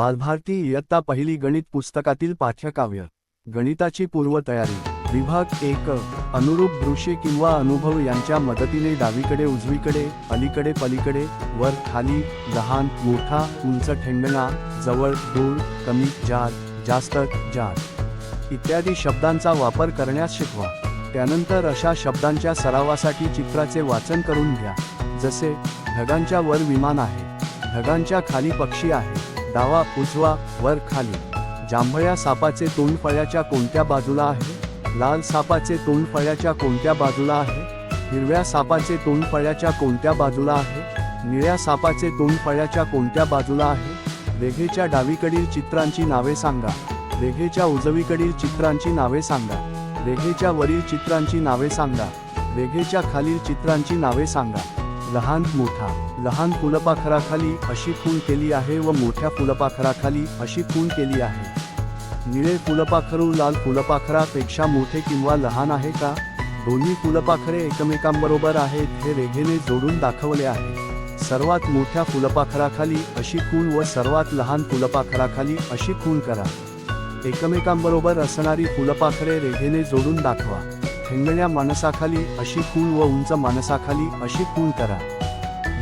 बालभारती इयत्ता पहिली गणित पुस्तकातील पाठ्यकाव्य. गणिताची पूर्वतयारी. विभाग एक. अनुरूप दृश्ये किंवा अनुभव यांच्या मदतीने डावीकडे उजवीकडे अलीकडे पलीकडे वर खाली लहान मोठा उंच ठेंगणा जवळ दूर कमी जाड जास्त जाड. इत्यादी शब्दांचा वापर करण्यास शिकवा. त्यानंतर अशा शब्दांच्या सरावासाठी चित्राचे वाचन करून घ्या. जसे ढगांच्या वर विमान आहे. ढगांच्या खाली पक्षी आहे. डावा उजवा वर खाली. जांभळ्या सापाचे तोंड फळ्याच्या कोणत्या बाजूला आहे? लाल सापाचे तोंड फळ्याच्या कोणत्या बाजूला आहे? हिरव्या सापाचे तोंड फळ्याच्या कोणत्या बाजूला आहे? निळ्या सापाचे तोंड फळ्याच्या कोणत्या बाजूला आहे? रेघेच्या डावीकडील चित्रांची नावे सांगा. रेघेच्या उजवीकडील चित्रांची नावे सांगा. रेघेच्या वरील चित्रांची नावे सांगा. रेघेच्या खालील चित्रांची नावे सांगा. लहान मोठा. लहान फुलपाखराखाली अशी खूण केली आहे व मोठ्या फुलपाखराखाली अशी खूण केली आहे. निळे फुलपाखरू लाल फुलपाखरापेक्षा मोठे किंवा लहान आहे का? दोन्ही फुलपाखरे एकमेकांबरोबर आहेत हे रेघेने जोडून दाखवले आहे. सर्वात मोठ्या फुलपाखराखाली अशी खूण व सर्वात लहान फुलपाखराखाली अशी खूण करा. एकमेकांबरोबर असणारी फुलपाखरे रेघेने जोडून दाखवा. ठेंगण्या माणसाखाली अशी खूण व उंच माणसाखाली अशी खूण करा.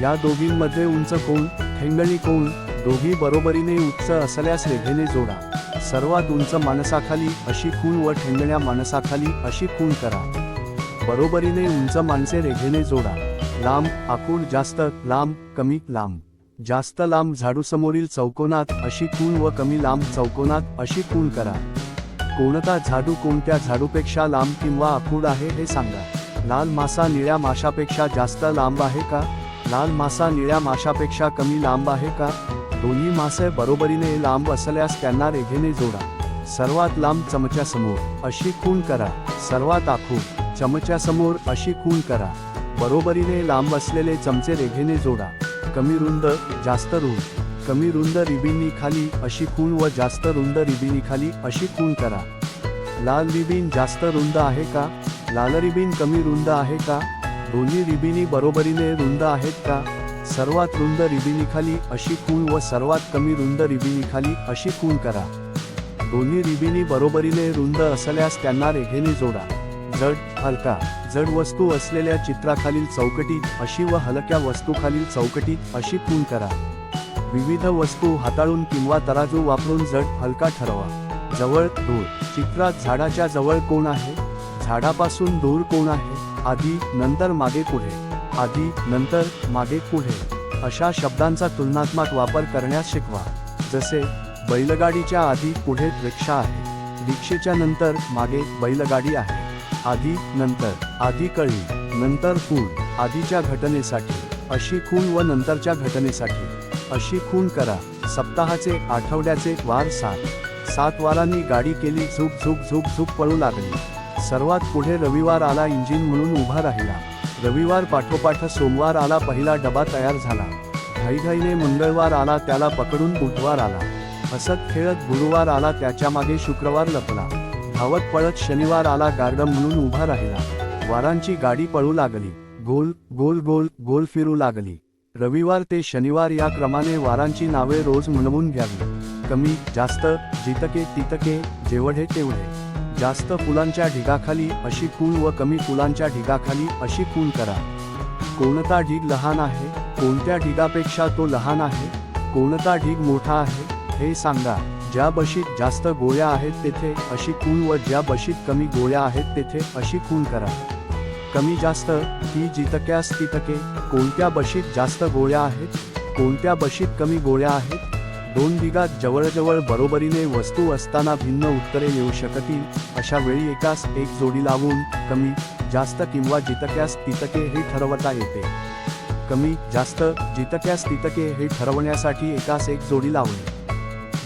या दोघींमध्ये उंच कोण ठेंगणी कोण दोघी बरोबरीने उच्च असल्यास रेघेने जोडा. सर्वात उंच माणसाखाली अशी खूण व ठेंगण्या माणसाखाली अशी खूण करा. बरोबरीने उंच माणसे रेघेने जोडा. लांब आखूड जास्त लांब कमी लांब. जास्त लांब झाडूसमोरील चौकोनात अशी खूण व कमी लांब चौकोनात अशी खूण करा. कोणता झाडू कोणत्या झाडूपेक्षा लांब किंवा आखूड आहे हे सांगा. लाल मासा निळ्या माशापेक्षा जास्त लांब आहे का? लाल मासा निळ्या माशापेक्षा कमी लांब आहे का? दोन्ही मासे बरोबरीने लांब असल्यास त्यांना रेघेने जोडा. सर्वात लांब चमच्यासमोर अशी खूण करा. सर्वात आखूड चमच्यासमोर अशी खूण करा. बरोबरीने लांब असलेले चमचे रेघेने जोडा. कमी रुंद जास्त रुंद. कमी रुंद रिबिनी खाली अशी खूण व जास्त रुंद रिबिनी खाली अशी खूण करा. लाल रिबीन जास्त रुंद आहे का? लाल रिबीन कमी रुंद आहे का? दोन्ही रिबिनी बरोबरीने रुंद आहेत का? सर्वात रुंद रिबिनीखाली अशी खूण व सर्वात कमी रुंद रिबिनीखाली अशी खूण करा. दोन्ही रिबिनी बरोबरीने रुंद असल्यास त्यांना रेघेने जोडा. जड हलका. जड वस्तू असलेल्या चित्राखालील चौकटीत अशी व हलक्या वस्तूखालील चौकटीत अशी खूण करा. विविध वस्तू हाताळून किंवा तराजू वापरून जड हलका ठरवा. जवळ दूर. चित्रात झाडाच्या जवळ कोण आहे? झाडापासून दूर कोण आहे? आधी नंतर मागे पुढे. आधी नंतर मागे पुढे. अशा शब्दांचा तुलनात्मक वापर करण्यास शिकवा. जसे बैलगाडीच्या आधी पुढे रिक्षा आहे. रिक्षेच्या नंतर मागे बैलगाडी आहे. आधी नंतर. आधी कळी. नंतर खूण आधीच्या घटनेसाठी. अशी खूण व नंतरच्या घटनेसाठी. अशी खूण करा. सप्ताहाचे आठवड्याचे वार सात. सात वारांनी गाडी केली झुक झुक झुक झुक पळू लागली. सर्वात पुढे रविवार आला इंजिन म्हणून उभा राहिला. रविवार पाठोपाठ सोमवार आला पहिला डबा तयार झाला. घाईघाईने मंगळवार आला त्याला पकडून बुधवार आला. हसत खेळत गुरुवार आला त्याच्यामागे शुक्रवार लपला. धावत पळत शनिवार आला गार्डन म्हणून उभा राहिला. वारांची गाडी पळू लागली. गोल गोल गोल गोल फिरू लागली. रविवार ते शनिवार या क्रमाने वारांची नावे रोज म्हणवून घ्यावी. कमी जास्त जितके तितके जेवढे तेवढे. जास्त फुलांच्या ढिगाखाली अशी खूण व कमी फुलांच्या ढिगाखाली अशी खूण करा. कोणता ढीग लहान आहे कोणत्या ढिगापेक्षा तो लहान आहे कोणता ढीग मोठा आहे हे सांगा. ज्या बशीत जास्त गोळ्या आहेत तेथे अशी खूण व ज्या बशीत कमी गोळ्या आहेत तेथे अशी खूण करा. कमी जास्त ही जितक्यास तितके कोणत्या बशीत जास्त गोळ्या आहेत कोणत्या बशीत कमी गोळ्या आहेत दोन दिगात जवळजवळ बरोबरीने वस्तू असताना भिन्न उत्तरे येऊ शकतील अशा वेळी एकास एक जोडी लावून कमी जास्त किंवा जितक्यास तितके हे ठरवता येते. कमी जास्त जितक्यास तितके हे ठरवण्यासाठी एकास एक जोडी लावणे.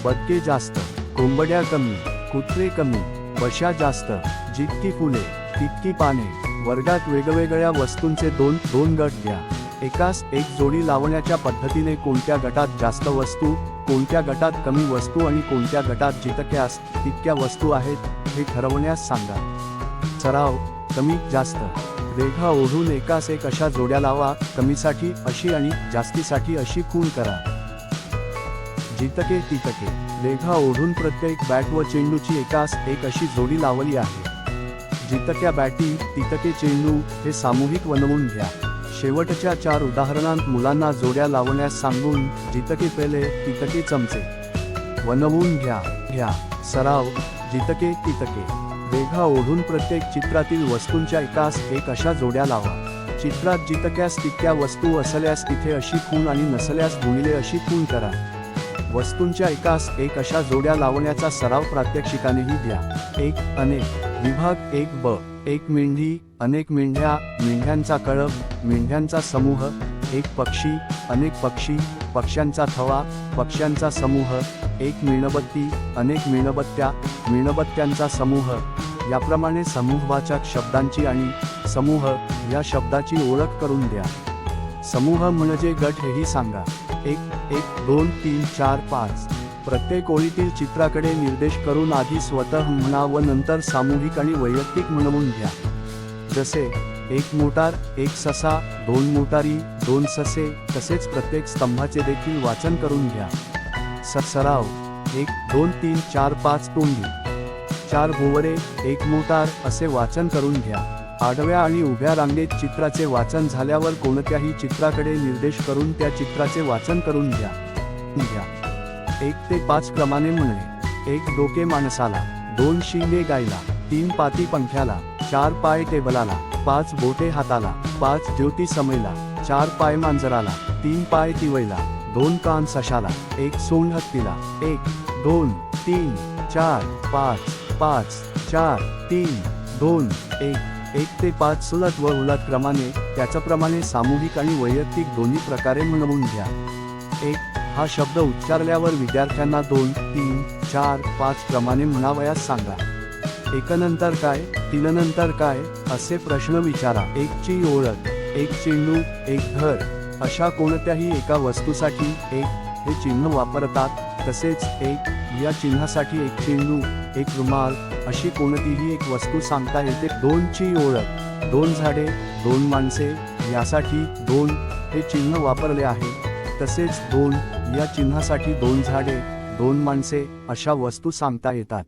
बदके जास्त कोंबड्या कमी कुत्रे कमी बशा जास्त जितकी फुले तितकी पाने. वर्गात वेगवेगळ्या वस्तूंचे दोन दोन गट घ्या. एकास एक जोडी लावण्याच्या पद्धतीने कोणत्या गटात जास्त वस्तू कोणत्या गटात कमी वस्तू आणि कोणत्या गटात जितक्यास तितक्या वस्तू आहेत हे ठरवण्यास सांगा. सराव कमी जास्त. रेखा ओढून एकास एक अशा जोड्या लावा कमीसाठी अशी आणि जास्तीसाठी अशी खूण करा. जितके तितके. लेघा ओढून प्रत्येक बॅट व चेंडूची एकास एक अशी जोडी लावली आहे. जितक्या बॅटी तितके चेंडू हे सामूहिक बनवून घ्या. शेवटच्या चार उदाहरणांत मुलांना जोड्या लावण्यास सांगून जितके पेले तितके चमचे. बनवून घ्या घ्या. सराव जितके तितके. वेघा ओढून प्रत्येक चित्रातील वस्तूंच्या एकास एक अशा जोड्या लावा. चित्रात जितक्यास तितक्या वस्तू असल्यास तिथे अशी खूण आणि नसल्यास गुणिले अशी खूण करा. वस्तूंच्या एकास एक अशा जोड्या लावण्याचा सराव प्रात्यक्षिकानेही द्या. एक अनेक. विभाग एक ब एक मेंढी अनेक मेंढ्या मेंढ्यांचा कळप मेंढ्यांचा समूह एक पक्षी अनेक पक्षी पक्ष्यांचा थवा पक्ष्यांचा समूह एक मेणबत्ती अनेक मेणबत्त्या मेणबत्त्यांचा समूह. याप्रमाणे समूहवाचक शब्दांची आणि समूह या शब्दाची ओळख करून द्या. समूह म्हणजे गट हेही सांगा. एक एक दोन तीन चार पाच. प्रत्येक ओळीतील चित्राकडे निर्देश करून आधी स्वतः म्हणा व नंतर सामूहिक आणि वैयक्तिक म्हणवून घ्या. जसे एक मोटार एक ससा दोन मोटारी दोन ससे तसेच प्रत्येक स्तंभाचे देखील वाचन करून घ्या. स- सराव एक दोन तीन चार पाच तोंडी. चार भोवरे एक मोटार असे वाचन करून घ्या. आडव्या आणि उभ्या रांगेत चित्राचे वाचन झाल्यावर कोणत्याही चित्राकडे निर्देश करून त्या चित्राचे वाचन करून घ्या. घ्या. एक ते पाच क्रमाने म्हणणे एक डोके माणसाला दोन शिंगे गायला तीन पाती पंख्याला चार पाय टेबलाला पाच बोटे हाताला पाच ज्योती समयला चार पाय मांजराला तीन पाय तिवयला दोन कान सशाला एक सोंड हत्तीला एक दोन तीन चार पाच पाच चार तीन दोन एक एक ते पाच सुलट व उलट क्रमाने त्याच्याप्रमाणे सामूहिक आणि वैयक्तिक दोन्ही प्रकारे म्हणवून घ्या. एक हा शब्द उच्चारल्यावर विद्यार्थ्यांना दोन तीन चार पाच प्रमाणे म्हणावयास सांगा. एकनंतर काय तीननंतर काय असे प्रश्न विचारा. एकची ओळख एक चेंडू एक घर अशा कोणत्याही एका वस्तूसाठी एक हे चिन्ह वापरतात. तसेच एक या चिन्हासाठी एक चेंडू एक रुमाल अशी कोणतीही एक वस्तू सांगता येते. दोनची ओळख दोन झाडे दोन माणसे यासाठी दोन हे चिन्ह वापरले आहे. तसेच दोन या चिन्हासाठी दोन झाडे दोन माणसे अशा वस्तू सांगता येतात.